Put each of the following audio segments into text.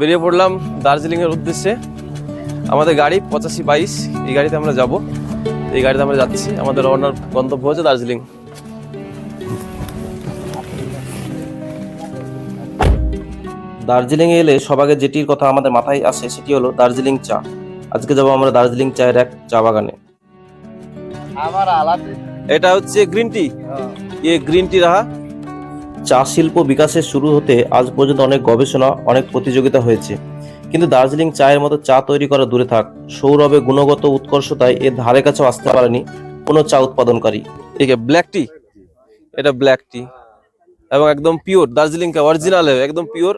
বেরিয়ে পড়লাম দার্জিলিংয়ের উদ্দেশ্যে। আমাদের গাড়ি পঁচাশি বাইশ এই গাড়িতে আমরা যাব। এই গাড়িতে আমরা যাচ্ছি। আমাদের রওনার গন্তব্য হচ্ছে দার্জিলিং। দার্জিলিংয়ে এলে সবাগে যেটির কথা আমাদের মাথায় আসে সেটি হলো দার্জিলিং চা। আজকে যাব আমরা দার্জিলিং চায়ের এক চা বাগানে। এটা হচ্ছে গ্রিন টি। ये গ্রিন টি রাহা চা শিল্প বিকাশের শুরু হতে আজ পর্যন্ত অনেক গবেষণা অনেক প্রতিযোগিতা হয়েছে। কিন্তু দার্জিলিং চায়ের মতো চা তৈরি করা দূরে থাক সৌরভে গুণগত উৎকর্ষতায় এর ধারে কাছেও আসতে পারেনি কোনো চা উৎপাদনকারী। একে ব্ল্যাক টি এটা ব্ল্যাক টি এবং একদম পিওর দার্জিলিং কা অরিজিনাল একদম পিওর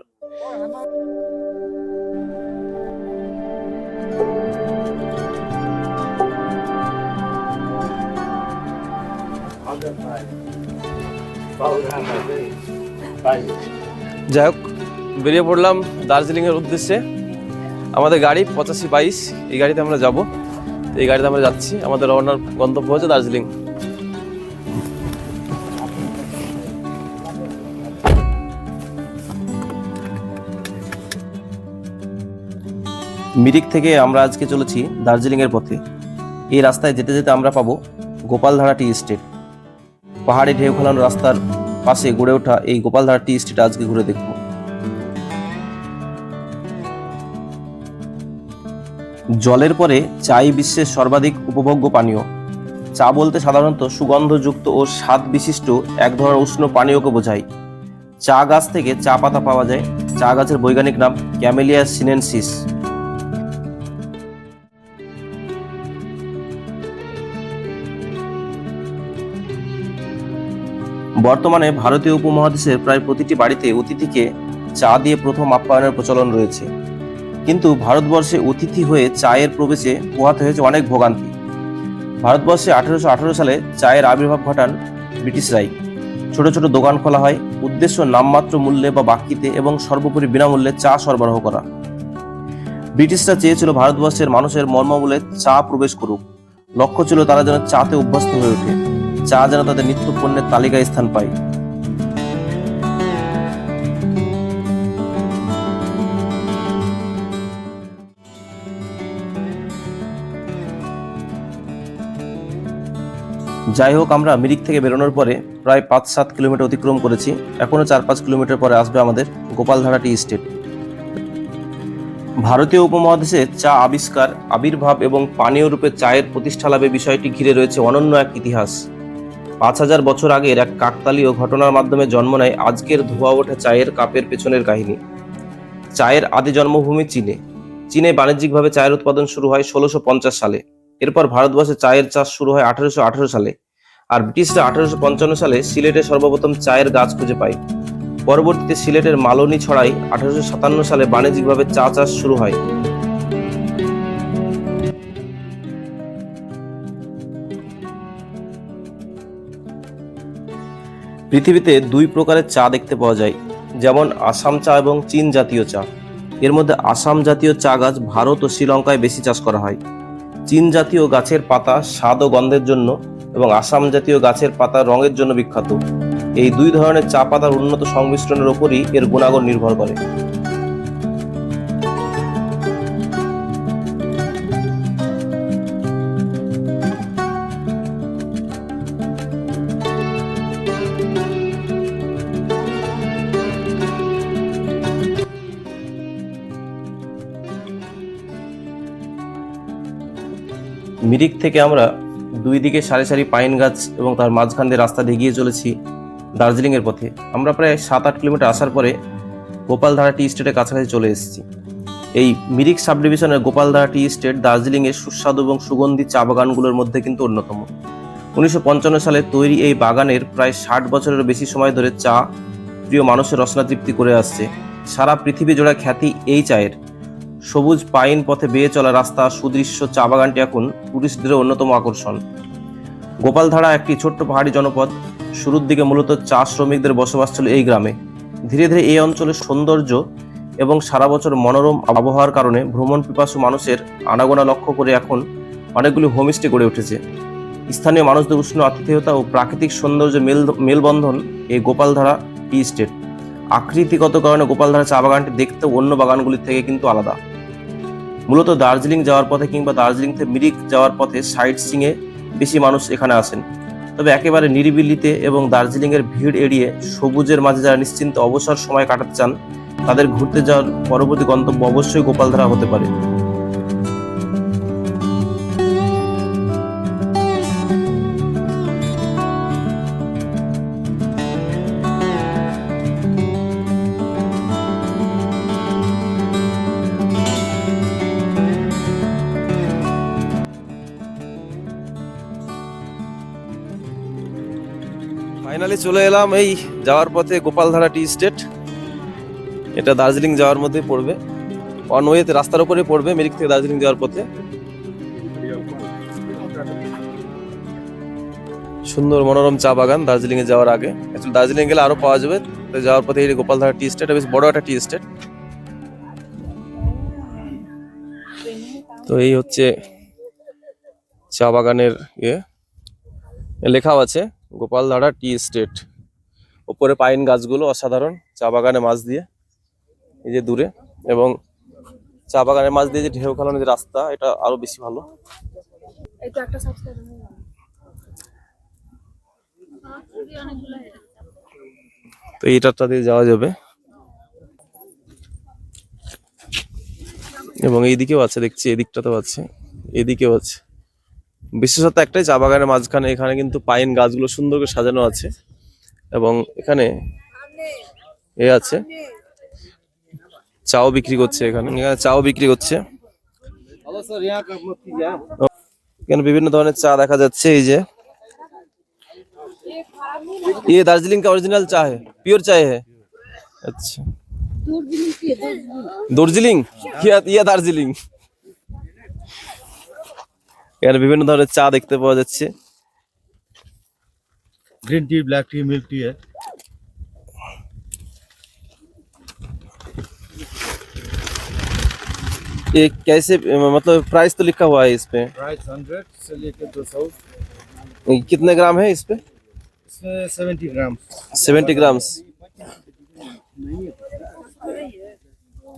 যাই হোক বেরিয়ে পড়লাম দার্জিলিংয়ের উদ্দেশ্যে। আমাদের গাড়ি পঁচাশি বাইশ, এই গাড়িতে আমরা যাব। এই গাড়িতে আমরা যাচ্ছি। আমাদের রওনার গন্তব্য হচ্ছে দার্জিলিং। মিরিক থেকে আমরা আজকে চলেছি দার্জিলিংয়ের পথে। এই রাস্তায় যেতে যেতে আমরা পাবো গোপালধারা টি এস্টেট। পাহাড়ে ঢেউ খেলানো রাস্তার পাশে গড়ে ওঠা এই গোপালধারা টি এস্টেট আজকে ঘুরে দেখব। জলের পরে চাই বিশ্বের সর্বাধিক উপভোগ্য পানীয়। চা বলতে সাধারণত সুগন্ধযুক্ত ও স্বাদ বিশিষ্ট এক ধরনের উষ্ণ পানীয়কে বোঝায়। চা গাছ থেকে চা পাতা পাওয়া যায়। চা গাছের বৈজ্ঞানিক নাম ক্যামেলিয়া সিনেনসিস। বর্তমানে ভারতীয় উপমহাদেশের প্রায় প্রতিটি বাড়িতে অতিথিকে চা দিয়ে প্রথম আপ্যায়নের প্রচলন রয়েছে। কিন্তু ভারতবর্ষে অতিথি হয়ে চায়ের প্রবেশে পোহাতে হয়েছে অনেক ভোগান্তি। ভারতবর্ষে আঠেরোশো আঠারো সালে চায়ের আবির্ভাব ঘটান ব্রিটিশরাই ছোট ছোট দোকান খোলা হয়, উদ্দেশ্য নামমাত্র মূল্যে বা বাকিতে এবং সর্বোপরি বিনামূল্যে চা সরবরাহ করা। ব্রিটিশরা চেয়েছিল ভারতবর্ষের মানুষের মর্মমূলে চা প্রবেশ করুক। লক্ষ্য ছিল তারা যেন চাতে অভ্যস্ত হয়ে ওঠে। চা যেন তাদের নিত্য পণ্যের তালিকায় স্থান পায়। যাই হোক, আমরা মিরিক থেকে বেরোনোর পরে প্রায় পাঁচ সাত কিলোমিটার অতিক্রম করেছি। এখনও চার পাঁচ কিলোমিটার পরে আসবে আমাদের গোপালধারা টি স্টেট। ভারতীয় উপমহাদেশে চা আবিষ্কার, আবির্ভাব এবং পানীয় রূপে চায়ের প্রতিষ্ঠা লাভের বিষয়টি ঘিরে রয়েছে অনন্য এক ইতিহাস। পাঁচ হাজার বছর আগের এক কাকতালীয় ঘটনার মাধ্যমে জন্ম নেয় আজকের ধোয়া ওঠা চায়ের কাপের পেছনের কাহিনী। চায়ের আদি জন্মভূমি চীনে। চীনে বাণিজ্যিকভাবে চায়ের উৎপাদন শুরু হয় ষোলোশো পঞ্চাশ সালে। এরপর ভারতবর্ষে চায়ের চাষ শুরু হয় আঠারোশো আঠারো সালে। আর ব্রিটিশরা আঠারোশো পঞ্চান্ন সালে সিলেটে সর্বপ্রথম চায়ের গাছ খুঁজে পায়। পরবর্তীতে সিলেটের মালনী ছড়াই আঠারোশো সাতান্ন সালে বাণিজ্যিকভাবে চা চাষ শুরু হয়। পৃথিবীতে দুই প্রকারের চা দেখতে পাওয়া যায়, যেমন আসাম চা এবং চীন জাতীয় চা। এর মধ্যে আসাম জাতীয় চা গাছ ভারত ও শ্রীলঙ্কায় বেশি চাষ করা হয়। চীন জাতীয় গাছের পাতা স্বাদ ও গন্ধের জন্য এবং আসাম জাতীয় গাছের পাতা রঙের জন্য বিখ্যাত। এই দুই ধরনের চা পাতার উন্নত সংমিশ্রণের ওপরই এর গুণাগুণ নির্ভর করে। মিরিক থেকে আমরা দুই দিকে সারি সারি পাইন গাছ এবং তার মাঝখান দিয়ে রাস্তা দিয়ে গিয়ে চলেছি দার্জিলিংয়ের পথে। আমরা প্রায় সাত আট কিলোমিটার আসার পরে গোপালধারা টি স্টেটের কাছাকাছি চলে এসেছি। এই মিরিক সাব ডিভিশনের গোপালধারা টি স্টেট দার্জিলিংয়ের সুস্বাদু এবং সুগন্ধি চা বাগানগুলোর মধ্যে কিন্তু অন্যতম। উনিশশো পঞ্চান্ন সালে তৈরি এই বাগানের প্রায় ষাট বছরেরও বেশি সময় ধরে চা প্রিয় মানুষের রসনা তৃপ্তি করে আসছে। সারা পৃথিবী জোড়া খ্যাতি এই চায়ের। সবুজ পাইন পথে বেয়ে চলা রাস্তা সুদৃশ্য চা বাগানটি এখন টুরিস্টদের অন্যতম আকর্ষণ। গোপালধারা একটি ছোট্ট পাহাড়ি জনপদ। শুরুর দিকে মূলত চা শ্রমিকদের বসবাস ছিল এই গ্রামে। ধীরে ধীরে এই অঞ্চলের সৌন্দর্য এবং সারা বছর মনোরম আবহাওয়ার কারণে ভ্রমণ পিপাসু মানুষের আনাগোনা লক্ষ্য করে এখন অনেকগুলি হোমস্টে গড়ে উঠেছে। স্থানীয় মানুষদের উষ্ণ আতিথেয়তা ও প্রাকৃতিক সৌন্দর্য মেল, মেলবন্ধন এই গোপালধারা টি স্টেট। আকৃতিগত কারণে গোপালধারা চা বাগানটি দেখতে অন্য বাগানগুলির থেকে কিন্তু আলাদা। মূলত দার্জিলিং যাওয়ার পথে কিংবা দার্জিলিং থেকে মিরিক যাওয়ার পথে সাইট সিংয়ে বেশি মানুষ এখানে আসেন। তবে একেবারে নিরিবিলিতে এবং দার্জিলিং এর ভিড় এড়িয়ে সবুজের মাঝে যারা নিশ্চিন্তে অবসর সময় কাটাতে চান, তাদের ঘুরতে যাওয়ার পরবর্তী গন্তব্য অবশ্যই গোপালধারা হতে পারে। ফাইনালি চলে এলাম এই যাওয়ার পথে গোপালধারা টি স্টেট। এটা দার্জিলিং যাওয়ার মধ্যে পড়বে। অন ওয়েতে রাস্তার উপরে পড়বে মিরিক থেকে দার্জিলিং যাওয়ার পথে। সুন্দর মনোরম চা বাগান দার্জিলিং এ যাওয়ার আগে। দার্জিলিং গেলে আরও পাওয়া যাবে। তো যাওয়ার পথে এই গোপালধারা টি স্টেট বেশ বড় একটা টি স্টেট। তো এই হচ্ছে চা বাগানের ইয়ে। লেখাও আছে। Gopaldhara tea estate. ওপরে পাইন গাছগুলো অসাধারণ চা বাগানে মাছ দিয়ে এই যে দূরে। এবং চা বাগানের মাছ দিয়ে যে ঢেউ খেলানোর যে রাস্তা এটা আরও বেশি ভালো। তো এইটাটা দিয়ে যাওয়া যাবে। এবং এইদিকেও আছে দেখছি এদিকটাতেও আছে এদিকেও আছে। বিশেষত একটাই চা বাগানের মাঝখানে এখানে কিন্তু পাইন গাছগুলো সুন্দর করে সাজানো আছে এবং এখানে এ আছে চাও বিক্রি করছে এখানে এখানে চাও বিক্রি করছে हेलो सर यहाँ का मक्खी है এখানে বিভিন্ন ধরনের চা দেখা যাচ্ছে এই যে ये दार्जिलिंग का ओरिजिनल चाय है प्योर चाय है अच्छा দার্জিলিং ইয়া ইয়া দার্জিলিং এখানে বিভিন্ন ধরনের চা দেখতে পাওয়া যাচ্ছে green tea black tea milk tea है ये कैसे मतलब प्राइस तो लिखा हुआ है इस पे प्राइस हंड्रेड से लेकर दो सौ कितने ग्राम है इस पे इसमें seventy gram seventy grams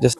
just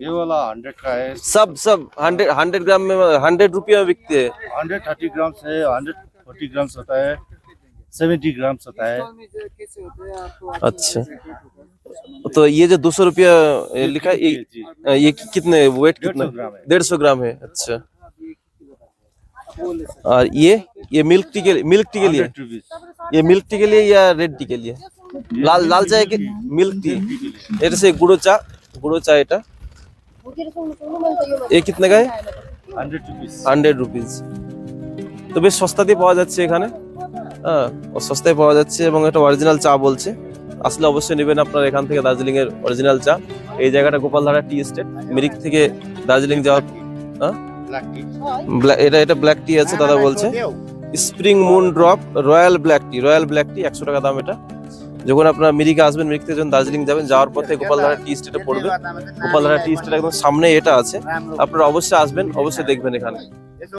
ये वाला हंड्रेड का है सब सब हंड्रेड हंड्रेड ग्राम में हंड्रेड रुपये में बिकते हैं हंड्रेड थर्टी ग्राम से हंड्रेड फोर्टी ग्राम होता है सेवेंटी ग्राम होता है अच्छा तो ये जो दो सौ रुपया ये लिखा है ये, जी ये कितने वेट डेढ़ कितना सौ ग्राम है डेढ़ सौ ग्राम है अच्छा और ये ये मिल्क टी के लिए मिल्क टी के लिए हंड्रेड रुपीज ये मिल्क टी के लिए या रेड टी के लिए লাল লাল চায় কি মিল্ক টি এটা সে গুঁড়ো চা গুঁড়ো চা এটা এ কিতনে গায়ে हंड्रेड रुपीज হান্ড্রেড রুপিস তো বেশ সস্তাতেই পাওয়া যাচ্ছে এখানে হ্যাঁ ও সস্তায় পাওয়া যাচ্ছে এবং এটা অরিজিনাল চা বলছে আসলে অবশ্যই নেবেন আপনার এখান থেকে দার্জিলিং এর অরিজিনাল চা এই জায়গাটা গোপালধারা টি এস্টেট মিরিক থেকে দার্জিলিং যাওয়ার হ্যাঁ ब्लैक टी ব্ল্যা- এটা এটা ব্ল্যাক টি আছে দাদা বলছে spring moon drop royal black tea royal black tea একশো টাকা দাম এটা যখন আপনার মিরিকে আসবেন মিরিক থেকে যখন দার্জিলিং যাবেন, যাওয়ার পথে গোপালধারা টি স্টেটে পড়বে গোপালধারা টি স্টেট একদম সামনে এটা আছে। আপনারা অবশ্যই আসবেন, অবশ্যই দেখবেন এখানে।